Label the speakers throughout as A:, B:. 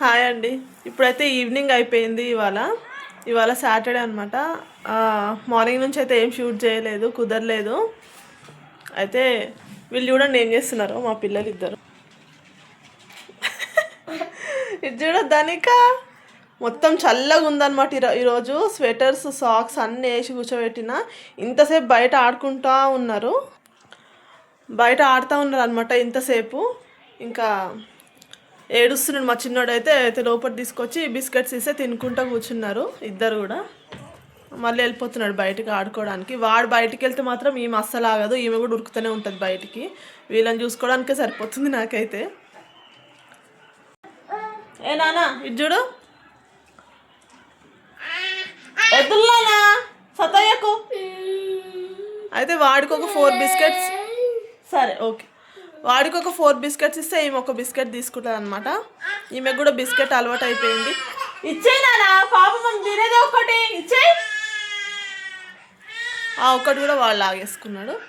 A: Hi అండి. ఇప్పుడైతే evening అయిపోయింది ఇవాళ. ఇవాళ సాటర్డే అనమాట మార్నింగ్ నుంచి అయితే ఏం షూట్ చేయలేదు కుదరలేదు. అయితే వీళ్ళు చూడండి ఏం చేస్తున్నారు మా పిల్లలు ఇద్దరు. ఇది చూడ మొత్తం చల్లగా ఉందన్నమాట ఈరో ఈరోజు స్వెటర్స్ సాక్స్ అన్నీ వేసి కూర్చోబెట్టిన. ఇంతసేపు బయట ఆడుకుంటా ఉన్నారు. బయట ఆడుతూ ఉన్నారు అనమాట ఇంతసేపు. ఇంకా ఏడుస్తున్నాడు మా చిన్నోడు అయితే అయితే లోపల తీసుకొచ్చి బిస్కెట్స్ ఇస్తే తినుకుంటూ కూర్చున్నారు ఇద్దరు కూడా. మళ్ళీ వెళ్ళిపోతున్నాడు బయటకు ఆడుకోవడానికి. వాడు బయటికి వెళ్తే మాత్రం ఈమె అస్సలు ఆగదు ఈమె కూడా ఉరుకుతూనే ఉంటుంది బయటికి. వీళ్ళని చూసుకోవడానికే సరిపోతుంది నాకైతే. ఏ నానా ఇది చూడు. వద్దులానా సతయ్యకు అయితే వాడికి ఒక ఫోర్ బిస్కెట్స్. సరే ఓకే. వాడికి ఒక ఫోర్ బిస్కెట్స్ ఇస్తే ఈమె ఒక బిస్కెట్ తీసుకుంటుంది అనమాట ఈమె కూడా బిస్కెట్ అలవాటు అయిపోయింది. ఇచ్చేయి నానా పాపం తినేది ఒకటి ఇచ్చేయి ఆ ఒక్కటి కూడా వాడు లాగేసుకున్నాడు.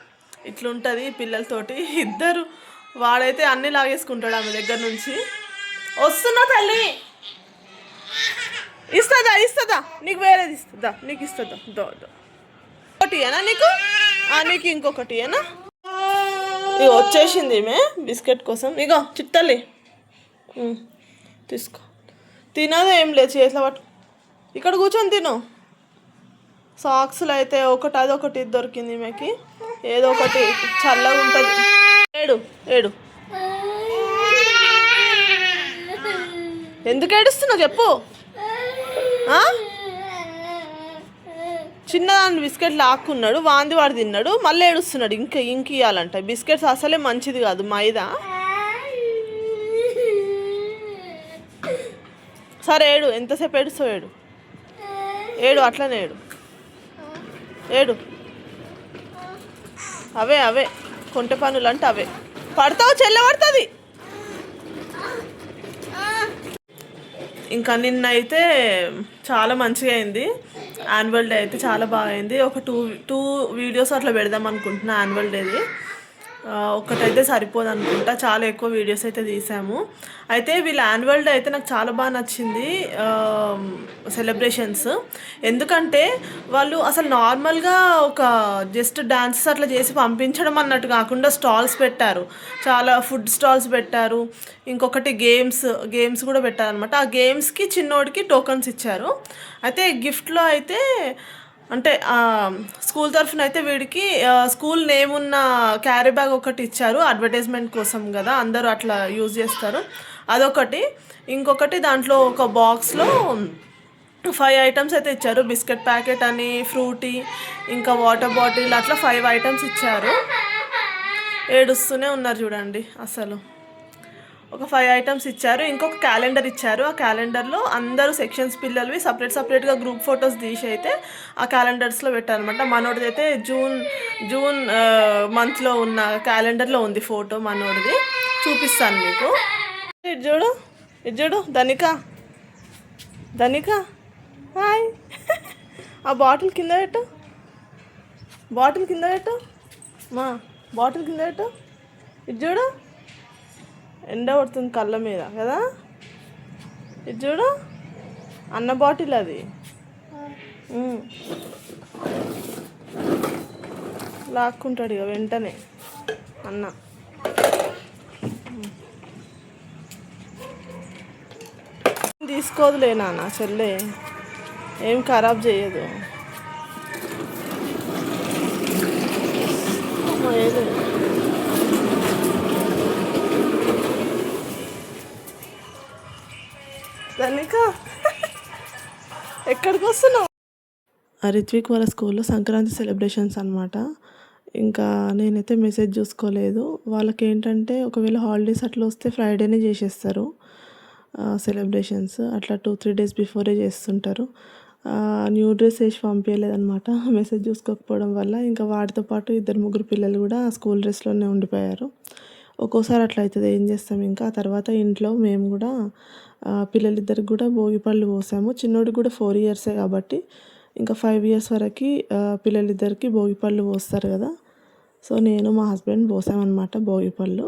A: ఇట్లుంటుంది పిల్లలతోటి. ఇద్దరు. వాడైతే అన్నీ లాగేసుకుంటాడు ఆమె దగ్గర నుంచి. వస్తున్నా తల్లి. ఇస్తుందా ఇస్తుందా? నీకు వేరేది ఇస్తుందా? నీకు ఇస్తుందా? దో దో. ఒకటి ఏనా నీకు? నీకు ఇంకొకటి ఏనా? ఇక వచ్చేసింది ఈమె బిస్కెట్ కోసం. ఇగో చిట్టలి తీసుకో. తినదు ఏం లేదు చేతిలో పట్టు. ఇక్కడ కూర్చొని తిను. సాక్స్లు అయితే ఒకటి అది ఒకటి ఇది దొరికింది ఈమెకి. ఏదో ఒకటి చల్లగా ఉంటుంది. ఏడు ఏడు. ఎందుకు ఏడుస్తున్నావు చెప్పు? ఆ? చిన్నదాని బిస్కెట్లు ఆక్కున్నాడు వాంది వాడు తిన్నాడు మళ్ళీ ఏడుస్తున్నాడు ఇంకా ఇంక ఇవ్వాలంట బిస్కెట్స్ అసలే మంచిది కాదు మైదా. సరే ఏడు ఎంతసేపు ఏడుస్తావు ఏడు? ఏడు అట్లనే ఏడు. ఏడు. అవే అవే. కొంటె పనులు అంటే అవే. పడతావు చెల్లె పడుతుంది. ఇంకా నిన్న అయితే చాలా మంచిగా అయింది. యాన్యువల్ డే అయితే చాలా బాగా అయింది. ఒక టూ టూ వీడియోస్ అట్లా పెడదాం అనుకుంటున్నా యాన్యువల్ డేది ఒకటైతే సరిపోదు అనుకుంటా చాలా ఎక్కువ వీడియోస్ అయితే తీసాము. అయితే వీళ్ళ యాన్యువల్ డే అయితే నాకు చాలా బాగా నచ్చింది సెలబ్రేషన్స్ ఎందుకంటే వాళ్ళు అసలు నార్మల్గా ఒక జస్ట్ డాన్సెస్ అట్లా చేసి పంపించడం అన్నట్టు కాకుండా స్టాల్స్ పెట్టారు. చాలా ఫుడ్ స్టాల్స్ పెట్టారు. ఇంకొకటి గేమ్స్ గేమ్స్ కూడా పెట్టారనమాట ఆ గేమ్స్కి చిన్నోడికి టోకన్స్ ఇచ్చారు. అయితే గిఫ్ట్లో అయితే అంటే స్కూల్ తరఫున అయితే వీడికి స్కూల్ నేమ్ ఉన్న క్యారీ బ్యాగ్ ఒకటి ఇచ్చారు అడ్వర్టైజ్మెంట్ కోసం కదా అందరూ అట్లా యూజ్ చేస్తారు. అదొకటి. ఇంకొకటి దాంట్లో ఒక బాక్స్లో ఫైవ్ ఐటమ్స్ అయితే ఇచ్చారు. బిస్కెట్ ప్యాకెట్ అని ఫ్రూటీ ఇంకా వాటర్ బాటిల్ అట్లా ఫైవ్ ఐటమ్స్ ఇచ్చారు. ఏడుస్తూనే ఉన్నారు చూడండి అసలు. ఒక ఫైవ్ ఐటమ్స్ ఇచ్చారు ఇంకొక క్యాలెండర్ ఇచ్చారు. ఆ క్యాలెండర్లో అందరూ సెక్షన్స్ పిల్లలవి సపరేట్ సపరేట్గా గ్రూప్ ఫొటోస్ తీసి అయితే ఆ క్యాలెండర్స్లో పెట్టారనమాట మనోడిది అయితే జూన్ జూన్ మంత్లో ఉన్న క్యాలెండర్లో ఉంది ఫోటో మనోడిది. చూపిస్తాను మీకు. ఇది చూడు ఇది చూడు ధనిక. ధనిక హాయ్. ఆ బాటిల్ కింద పెట్టు. బాటిల్ కింద పెట్టు. మా బాటిల్ కింద పెట్టు. ఇది చూడు. ఎండ పడుతుంది కళ్ళ మీద కదా? ఇది చూడు అన్న బాటిల్ అది. లాక్కుంటాడు ఇక వెంటనే అన్న. తీసుకోదులే నాన్న చెల్లె ఏం ఖరాబ్ చేయదు. ఏదో ధనిక ఎక్కడికి వస్తున్నావు? రిత్విక్ వాళ్ళ స్కూల్లో సంక్రాంతి సెలబ్రేషన్స్ అనమాట ఇంకా నేనైతే మెసేజ్ చూసుకోలేదు. వాళ్ళకి ఏంటంటే ఒకవేళ హాలిడేస్ అట్లా వస్తే ఫ్రైడేనే చేసేస్తారు. సెలబ్రేషన్స్ అట్లా టూ త్రీ డేస్ బిఫోరే చేస్తుంటారు. న్యూ డ్రెస్ వేసి పంపించలేదన్నమాట మెసేజ్ చూసుకోకపోవడం వల్ల ఇంకా వాటితో పాటు ఇద్దరు ముగ్గురు పిల్లలు కూడా స్కూల్ డ్రెస్లోనే ఉండిపోయారు. ఒక్కోసారి అట్లా అవుతుంది ఏం చేస్తాం ఇంకా? ఆ తర్వాత ఇంట్లో మేము కూడా పిల్లలిద్దరికి కూడా భోగి పళ్ళు పోసాము. చిన్నోడికి కూడా ఫోర్ ఇయర్సే కాబట్టి ఇంకా ఫైవ్ ఇయర్స్ వరకు పిల్లలిద్దరికి భోగి పళ్ళు పోస్తారు కదా. సో నేను మా హస్బెండ్ పోసామన్నమాట భోగి పళ్ళు.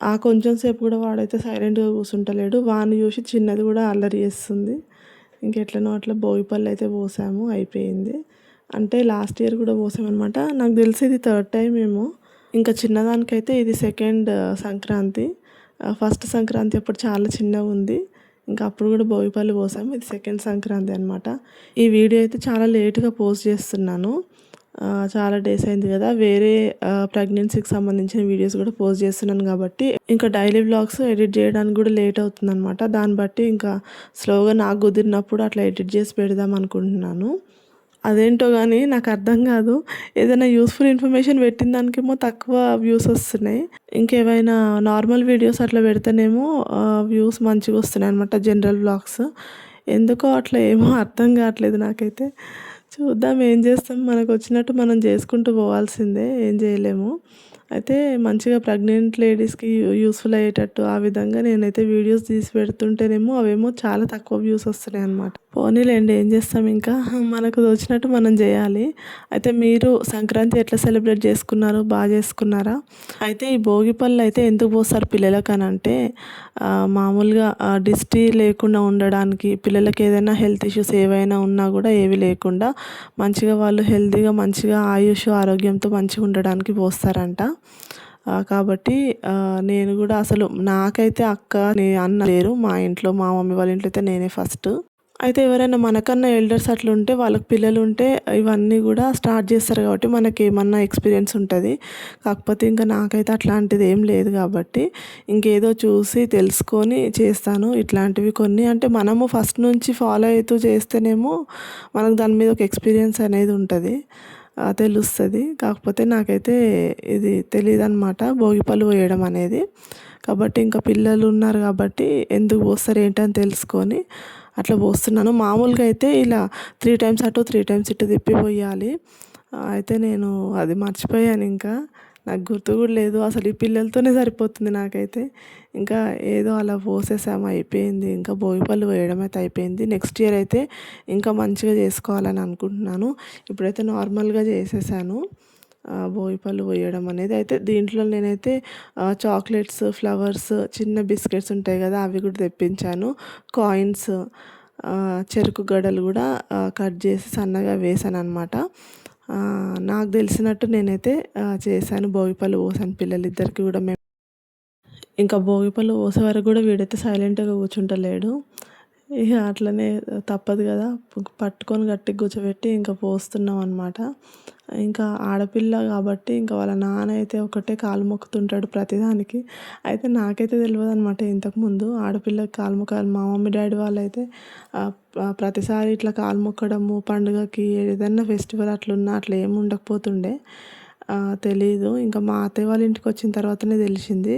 A: ఆ కొంచెం సేపు కూడా వాడైతే సైలెంట్గా కూర్చుంటలేడు. వాడిని చూసి చిన్నది కూడా అల్లరి చేస్తుంది. ఇంకెట్లనో అట్లా భోగిపళ్ళు అయితే పోసాము అయిపోయింది. అంటే లాస్ట్ ఇయర్ కూడా పోసామన్నమాట. నాకు తెలిసి ఇది థర్డ్ టైం ఏమో. ఇంకా చిన్నదానికైతే ఇది సెకండ్ సంక్రాంతి. ఫస్ట్ సంక్రాంతి అప్పుడు చాలా చిన్నగా ఉంది. ఇంకా అప్పుడు కూడా భోగిపల్లి పోసాము ఇది సెకండ్ సంక్రాంతి అనమాట ఈ వీడియో అయితే చాలా లేట్గా పోస్ట్ చేస్తున్నాను. చాలా డేస్ అయింది కదా. వేరే ప్రెగ్నెన్సీకి సంబంధించిన వీడియోస్ కూడా పోస్ట్ చేస్తున్నాను కాబట్టి. ఇంకా డైలీ బ్లాగ్స్ ఎడిట్ చేయడానికి కూడా లేట్ అవుతుంది అనమాట దాన్ని బట్టి ఇంకా స్లోగా నాకు కుదిరినప్పుడు అట్లా ఎడిట్ చేసి పెడదాం అనుకుంటున్నాను. అదేంటో కానీ నాకు అర్థం కాదు. ఏదైనా యూస్ఫుల్ ఇన్ఫర్మేషన్ పెట్టిన దానికేమో తక్కువ వ్యూస్ వస్తున్నాయి. ఇంకేమైనా నార్మల్ వీడియోస్ అట్లా పెడితేనేమో వ్యూస్ మంచిగా వస్తున్నాయి అనమాట జనరల్ బ్లాగ్స్ ఎందుకో అట్లా ఏమో అర్థం కావట్లేదు నాకైతే. చూద్దాం ఏం చేస్తాం. మనకు వచ్చినట్టు మనం చేసుకుంటూ పోవాల్సిందే. ఏం చేయలేము. అయితే మంచిగా ప్రెగ్నెంట్ లేడీస్కి యూస్ఫుల్ అయ్యేటట్టు ఆ విధంగా నేనైతే వీడియోస్ తీసి పెడుతుంటేనేమో అవేమో చాలా తక్కువ వ్యూస్ వస్తున్నాయి అనమాట పోనీలేండి ఏం చేస్తాం ఇంకా? మనకు వచ్చినట్టు మనం చేయాలి. అయితే మీరు సంక్రాంతి ఎట్లా సెలబ్రేట్ చేసుకున్నారు? బాగా చేసుకున్నారా? అయితే ఈ భోగి పళ్ళు అయితే ఎందుకు పోస్తారు పిల్లలకు అని అంటే మామూలుగా డిస్టీ లేకుండా ఉండడానికి పిల్లలకి ఏదైనా హెల్త్ ఇష్యూస్ ఏవైనా ఉన్నా కూడా ఏవి లేకుండా మంచిగా వాళ్ళు హెల్తీగా మంచిగా ఆయుష్ ఆరోగ్యంతో మంచిగా ఉండడానికి పోస్తారంట. కాబట్టి నేను కూడా అసలు నాకైతే అక్క నే అన్న లేరు. మా ఇంట్లో మా మమ్మీ వాళ్ళ ఇంట్లో అయితే నేనే ఫస్ట్. అయితే ఎవరైనా మనకన్నా ఎల్డర్స్ అట్లా ఉంటే వాళ్ళకి పిల్లలు ఉంటే ఇవన్నీ కూడా స్టార్ట్ చేస్తారు కాబట్టి మనకి ఏమన్నా ఎక్స్పీరియన్స్ ఉంటుంది. కాకపోతే ఇంకా నాకైతే అట్లాంటిది ఏం లేదు కాబట్టి ఇంకేదో చూసి తెలుసుకొని చేస్తాను. ఇట్లాంటివి కొన్ని అంటే మనము ఫస్ట్ నుంచి ఫాలో అవుతూ చేస్తేనేమో మనకు దాని మీద ఒక ఎక్స్పీరియన్స్ అనేది ఉంటుంది. తెలుస్తుంది. కాకపోతే నాకైతే ఇది తెలియదు అనమాట భోగిపళ్ళు పోయడం అనేది. కాబట్టి ఇంకా పిల్లలు ఉన్నారు కాబట్టి ఎందుకు పోస్తారు ఏంటని తెలుసుకొని అట్లా పోస్తున్నాను. మామూలుగా అయితే ఇలా త్రీ టైమ్స్ అటు త్రీ టైమ్స్ ఇటు తిప్పి పోయాలి. అయితే నేను అది మర్చిపోయాను ఇంకా. నాకు గుర్తు కూడా లేదు. అసలు ఈ పిల్లలతోనే సరిపోతుంది నాకైతే. ఇంకా ఏదో అలా పోసేసాము అయిపోయింది. ఇంకా భోగిపళ్ళు వేయడం అయితే అయిపోయింది. నెక్స్ట్ ఇయర్ అయితే ఇంకా మంచిగా చేసుకోవాలని అనుకుంటున్నాను. ఇప్పుడైతే నార్మల్గా చేసేసాను. భోగిపళ్ళు పోయడం అనేది. అయితే దీంట్లో నేనైతే చాక్లెట్స్ ఫ్లవర్స్ చిన్న బిస్కెట్స్ ఉంటాయి కదా అవి కూడా తెప్పించాను. కాయిన్స్ చెరుకు గడలు కూడా కట్ చేసి సన్నగా వేసాను అనమాట నాకు తెలిసినట్టు నేనైతే చేశాను. భోగిపళ్ళు పోసాను. పిల్లలిద్దరికి కూడా మేము. ఇంకా భోగిపళ్ళు పోసే వరకు కూడా వీడైతే సైలెంట్గా కూర్చుంటలేడు. ఇక అట్లనే తప్పదు కదా. పట్టుకొని గట్టిగా కూర్చోబెట్టి ఇంకా పోస్తున్నాం అనమాట ఇంకా ఆడపిల్ల కాబట్టి ఇంకా వాళ్ళ నాన్న అయితే ఒకటే కాలు మొక్కుతుంటాడు ప్రతిదానికి. అయితే నాకైతే తెలియదు అనమాట ఇంతకుముందు ఆడపిల్లకి కాలు మొక్కాలి మా మమ్మీ డాడీ వాళ్ళు అయితే ప్రతిసారి ఇట్లా కాలు మొక్కడము పండుగకి ఏదైనా ఫెస్టివల్ అట్లున్నా అట్లా ఏమి ఉండకపోతుండే. తెలీదు. ఇంకా మా అత్తయ్య వాళ్ళ ఇంటికి వచ్చిన తర్వాతనే తెలిసింది.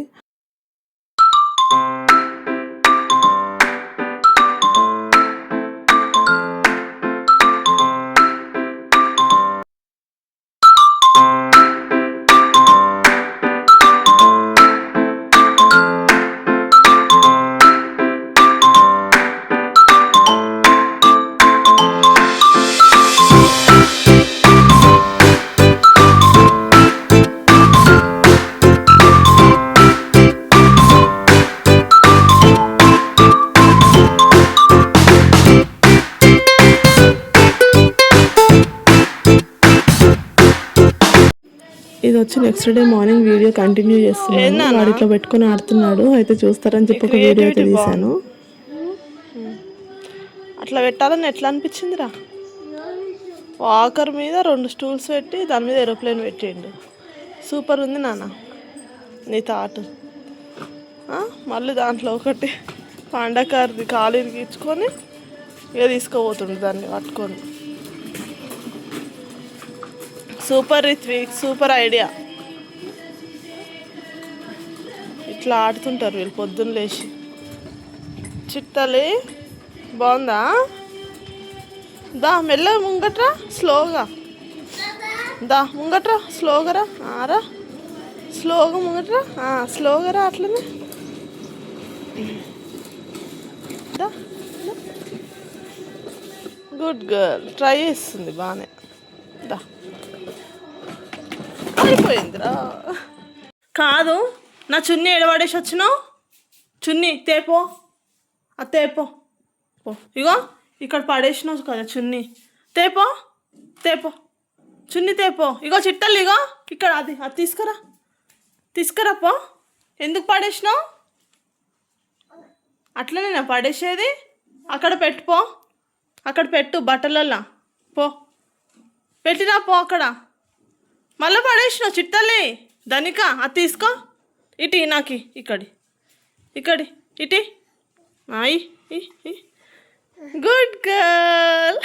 A: వచ్చి next day morning video continue చేస్తున్నాను. వాడు ఇట్లా పెట్టుకుని ఆడుతున్నాడు. అయితే చూస్తారని చెప్పి ఒక వీడియో అయితే తీశాను. అట్లా పెట్టాలని ఎట్లా అనిపించిందిరా? వాకర్ మీద రెండు స్టూల్స్ పెట్టి దాని మీద ఏరోప్లేన్ పెట్టిండు. సూపర్ ఉంది నాన్న. నీ థాట్ మళ్ళీ దాంట్లో ఒకటి పాండకారిది కాలు ఇరిగించుకొని ఇక తీసుకోబోతుండు దాన్ని పట్టుకొని. సూపర్ రిత్విక్ సూపర్ ఐడియా ఇట్లా ఆడుతుంటారు వీళ్ళు పొద్దున్న లేచి. చిట్టలి బాగుందా? దా మెల్ల ముంగట్రా స్లోగా. దా ముంగట్రా స్లోగరా ఆరా స్లోగా ముంగట్రా. స్లోగరా అట్లనే. దా గుడ్ గర్ల్ ట్రై చేస్తుంది బాగానే దా. అయిపోయిందిరా. కాదు నా చున్నీ ఎడబడేసి వచ్చినావు? చున్నీ తేపో. అది తేపో. పో. ఇగో ఇక్కడ పడేసినావు కదా చున్నీ. తేపో తేపో. చున్నీ తేపో. ఇగో చిట్టలు ఇగో. ఇక్కడ అది అది తీసుకురా. తీసుకురా పో. ఎందుకు పడేసినావు? అట్లనే నా పడేసేది. అక్కడ పెట్టుపో అక్కడ పెట్టు బట్టలల్లా. పో. పెట్టినా పో అక్కడ. మళ్ళీ పడేసినావు చిట్టలి ధనిక అది తీసుకో. ఇటు నాకి ఇక్కడి ఇక్కడి ఇటీ గుడ్ గర్ల్